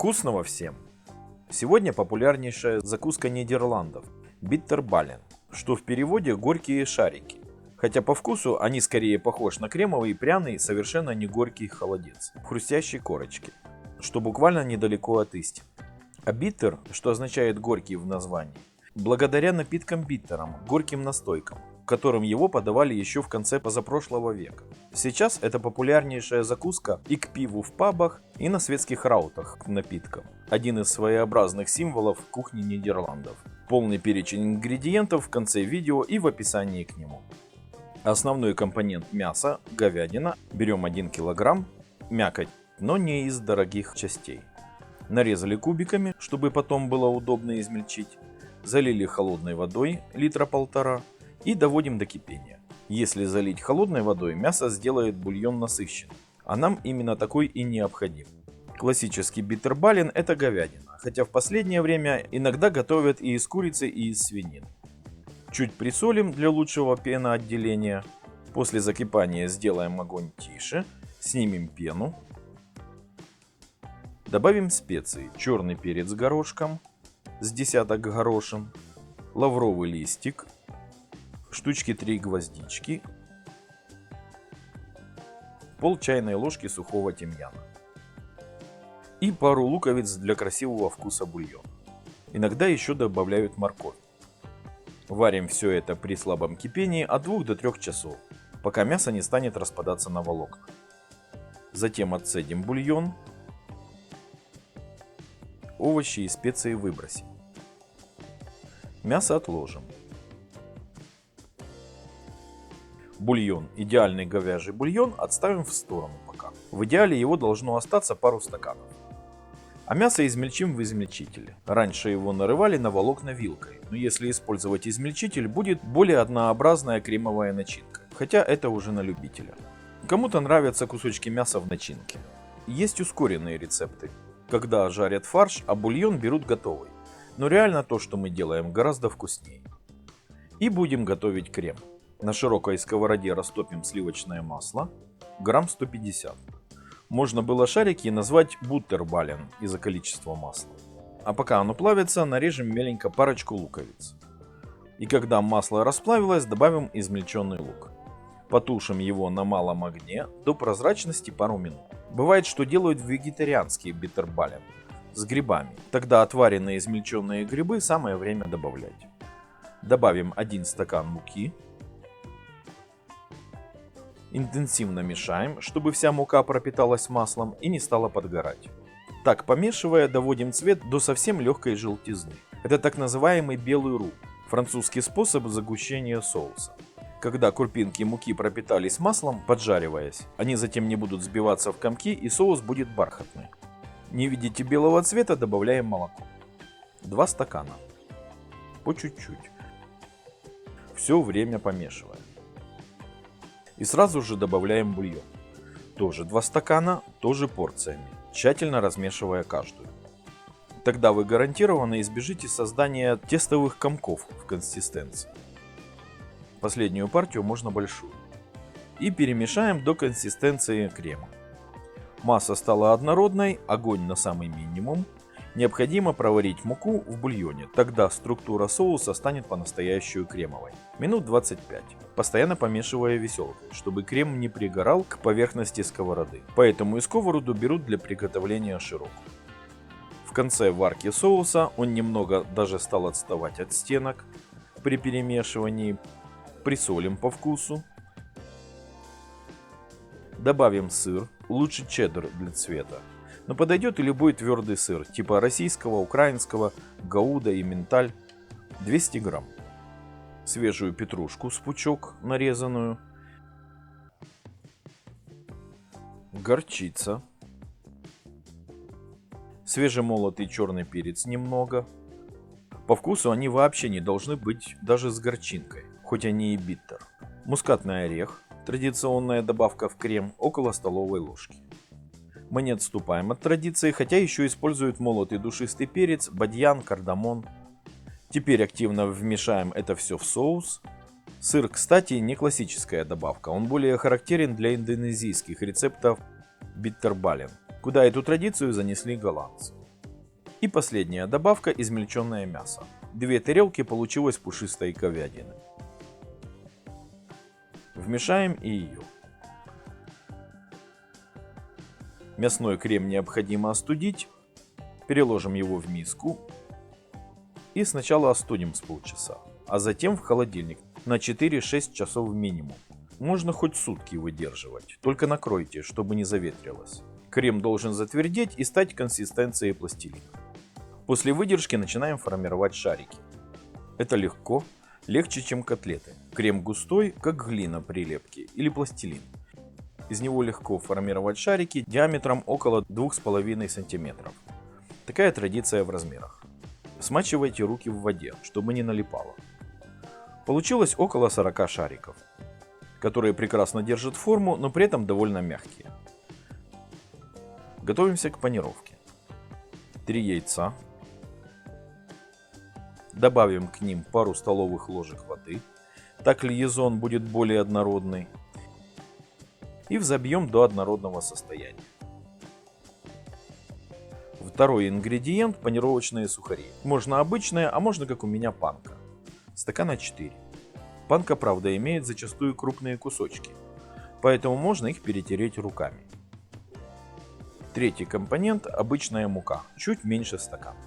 Вкусного всем! Сегодня популярнейшая закуска Нидерландов – bitterballen, что в переводе горькие шарики. Хотя по вкусу они скорее похожи на кремовый, пряный, совершенно не горький холодец, в хрустящей корочке, что буквально недалеко от истины. А биттер, что означает горький в названии, благодаря напиткам биттерам, горьким настойкам, которым его подавали еще в конце позапрошлого века. Сейчас это популярнейшая закуска и к пиву в пабах, и на светских раутах к напиткам. Один из своеобразных символов кухни Нидерландов. Полный перечень ингредиентов в конце видео и в описании к нему. Основной компонент мяса, говядина, берем 1 кг, мякоть, но не из дорогих частей. Нарезали кубиками, чтобы потом было удобно измельчить. Залили холодной водой, литра полтора, и доводим до кипения. Если залить холодной водой, мясо сделает бульон насыщенным, а нам именно такой и необходим. Классический битербален это говядина, хотя в последнее время иногда готовят и из курицы, и из свинины. Чуть присолим для лучшего пеноотделения. После закипания сделаем огонь тише, снимем пену. Добавим специи. Черный перец горошком с десяток горошин, лавровый листик, штучки 3 гвоздички, пол чайной ложки сухого тимьяна и пару луковиц для красивого вкуса бульона. Иногда еще добавляют морковь. Варим все это при слабом кипении от 2 до 3 часов, пока мясо не станет распадаться на волокна. Затем отцедим бульон, овощи и специи выбросим. Мясо отложим. Бульон, идеальный говяжий бульон, отставим в сторону пока. В идеале его должно остаться пару стаканов. А мясо измельчим в измельчителе. Раньше его нарывали на волокна вилкой, но если использовать измельчитель, будет более однообразная кремовая начинка. Хотя это уже на любителя. Кому-то нравятся кусочки мяса в начинке. Есть ускоренные рецепты, когда жарят фарш, а бульон берут готовый. Но реально то, что мы делаем, гораздо вкуснее. И будем готовить крем. На широкой сковороде растопим сливочное масло, грамм 150. Можно было шарики назвать буттербален из-за количества масла. А пока оно плавится, нарежем меленько парочку луковиц. И когда масло расплавилось, добавим измельченный лук. Потушим его на малом огне до прозрачности пару минут. Бывает, что делают вегетарианские биттербален с грибами. Тогда отваренные измельченные грибы самое время добавлять. Добавим 1 стакан муки, Интенсивно мешаем, чтобы вся мука пропиталась маслом и не стала подгорать. Так, помешивая, доводим цвет до совсем легкой желтизны. Это так называемый белый ру, французский способ загущения соуса. Когда крупинки муки пропитались маслом, поджариваясь, они затем не будут сбиваться в комки и соус будет бархатный. Не видите белого цвета, добавляем молоко. 2 стакана. По чуть-чуть. Все время помешиваем. И сразу же добавляем бульон. Тоже 2 стакана, тоже порциями, тщательно размешивая каждую. Тогда вы гарантированно избежите создания тестовых комков в консистенции. Последнюю партию можно большую. И перемешаем до консистенции крема. Масса стала однородной, огонь на самый минимум. Необходимо проварить муку в бульоне, тогда структура соуса станет по-настоящему кремовой. Минут 25, постоянно помешивая веселкой, чтобы крем не пригорал к поверхности сковороды. Поэтому и сковороду берут для приготовления широкую. В конце варки соуса он немного даже стал отставать от стенок при перемешивании. Присолим по вкусу. Добавим сыр, лучше чеддер для цвета. Но подойдет и любой твердый сыр, типа российского, украинского, гауда и менталь. 200 грамм. Свежую петрушку с пучок нарезанную. Горчица. Свежемолотый черный перец немного. По вкусу они вообще не должны быть даже с горчинкой, хоть они и биттер. Мускатный орех, традиционная добавка в крем, около столовой ложки. Мы не отступаем от традиции, хотя еще используют молотый душистый перец, бадьян, кардамон. Теперь активно вмешаем это все в соус. Сыр, кстати, не классическая добавка, он более характерен для индонезийских рецептов биттербален, куда эту традицию занесли голландцы. И последняя добавка – измельченное мясо. Две тарелки получилось пушистой говядины. Вмешаем и ее. Мясной крем необходимо остудить. Переложим его в миску. И сначала остудим с полчаса, а затем в холодильник на 4-6 часов минимум. Можно хоть сутки выдерживать, только накройте, чтобы не заветрилось. Крем должен затвердеть и стать консистенцией пластилина. После выдержки начинаем формировать шарики. Это легко, легче, чем котлеты. Крем густой, как глина при лепке или пластилин. Из него легко формировать шарики диаметром около 2,5 см. Такая традиция в размерах. Смачивайте руки в воде, чтобы не налипало. Получилось около 40 шариков, которые прекрасно держат форму, но при этом довольно мягкие. Готовимся к панировке. 3 яйца, Добавим к ним пару столовых ложек воды, так льезон будет более однородный. И взобьем до однородного состояния. Второй ингредиент – панировочные сухари. Можно обычные, а можно как у меня панка. Стакана 4. Панка, правда, имеет зачастую крупные кусочки, поэтому можно их перетереть руками. Третий компонент – обычная мука, чуть меньше стакана.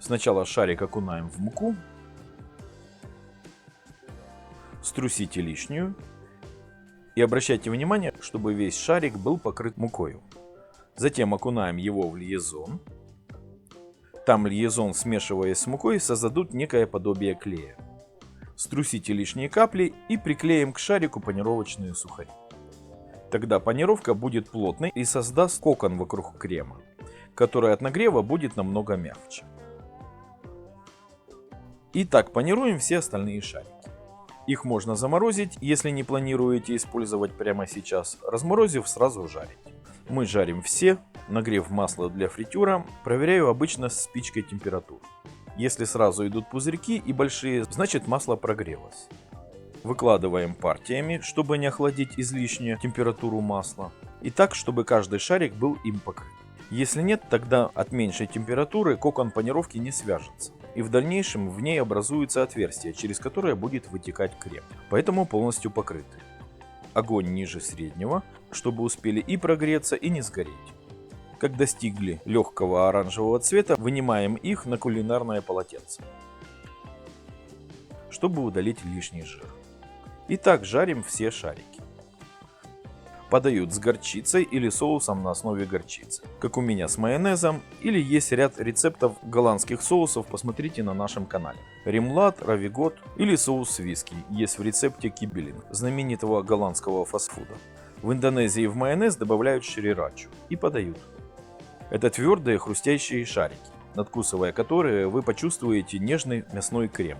Сначала шарик окунаем в муку. Струсите лишнюю. И обращайте внимание, чтобы весь шарик был покрыт мукой. Затем окунаем его в льезон. Там льезон, смешиваясь с мукой, создадут некое подобие клея. Струсите лишние капли и приклеим к шарику панировочные сухари. Тогда панировка будет плотной и создаст кокон вокруг крема, который от нагрева будет намного мягче. Итак, панируем все остальные шарики. Их можно заморозить, если не планируете использовать прямо сейчас, разморозив сразу жарить. Мы жарим все, нагрев масло для фритюра, проверяю обычно с спичкой температуру. Если сразу идут пузырьки и большие, значит масло прогрелось. Выкладываем партиями, чтобы не охладить излишнюю температуру масла. И так, чтобы каждый шарик был им покрыт. Если нет, тогда от меньшей температуры кокон панировки не свяжется и в дальнейшем в ней образуется отверстие, через которое будет вытекать крем, поэтому полностью покрыты. Огонь ниже среднего, чтобы успели и прогреться, и не сгореть. Как достигли легкого оранжевого цвета, вынимаем их на кулинарное полотенце, чтобы удалить лишний жир. Итак, жарим все шарики подают с горчицей или соусом на основе горчицы, как у меня с майонезом, или есть ряд рецептов голландских соусов, посмотрите на нашем канале. Ремлад, равигот или соус виски есть в рецепте кибелинг, знаменитого голландского фастфуда. В Индонезии в майонез добавляют шрирачу и подают. Это твердые хрустящие шарики, надкусывая которые вы почувствуете нежный мясной крем.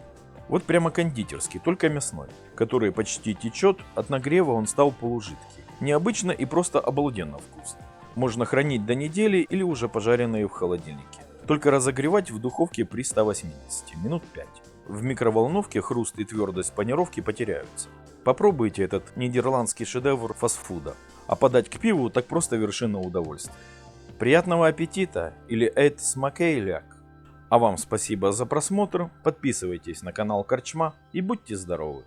Вот прямо кондитерский, только мясной, который почти течет, от нагрева он стал полужидкий. Необычно и просто обалденно вкусно. Можно хранить до недели или уже пожаренные в холодильнике. Только разогревать в духовке при 180, минут 5. В микроволновке хруст и твердость панировки потеряются. Попробуйте этот нидерландский шедевр фастфуда. А подать к пиву так просто вершина удовольствия. Приятного аппетита или эт смакейляк. А вам спасибо за просмотр, подписывайтесь на канал Корчма и будьте здоровы.